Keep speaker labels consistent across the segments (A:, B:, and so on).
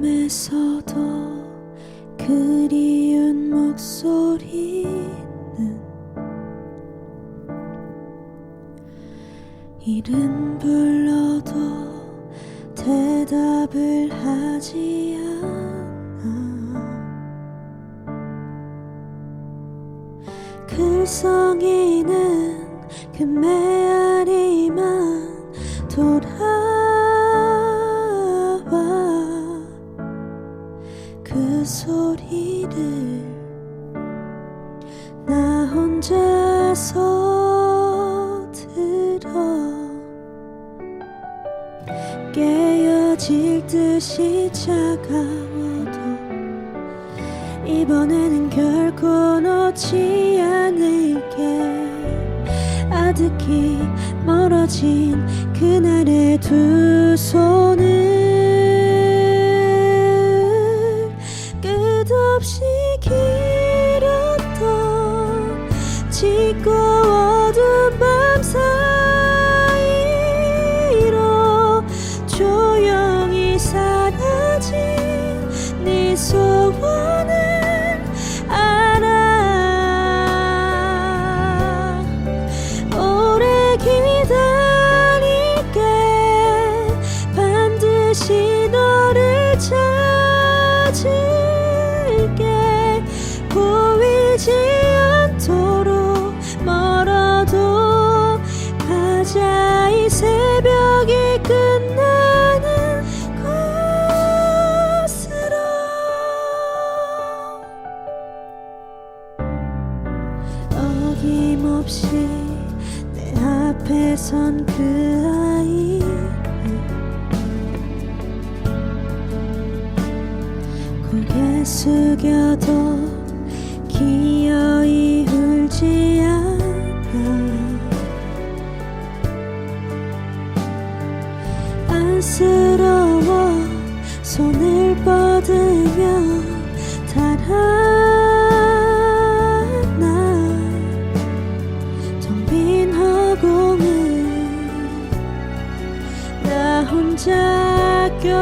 A: 중에서도 그리운 목소리는 이름 불러도 대답을 하지 않아. 글썽이는 그 메아리만 돌아 소리를 나 혼자서 들어 깨어질 듯이 차가워도 이번에는 결코 놓지 않을게. 아득히 멀어진 그날의 두 손을 없이 길었던 짙고 어두운 밤 사이로 조용히 사라진 네소 없이 내 앞에 선 그 아이. 고개 숙여도 혼자 껴안아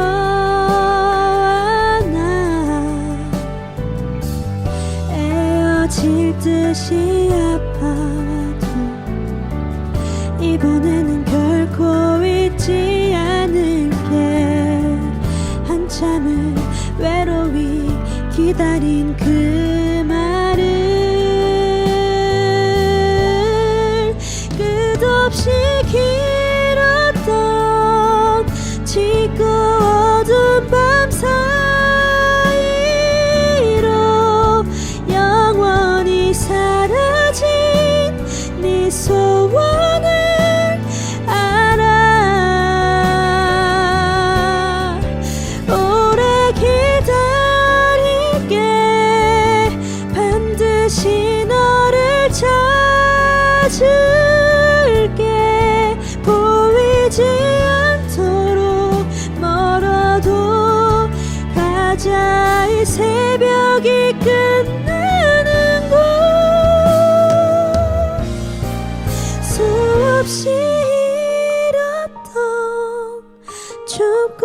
A: 에어질 듯이 아파와도 이번에는 결코 잊지 않을게. 한참을 외로이 기다린 그 네 소원을 알아. 오래 기다릴게. 반드시 너를 찾을게. 보이지 않도록 멀어도 가자. 이 새벽이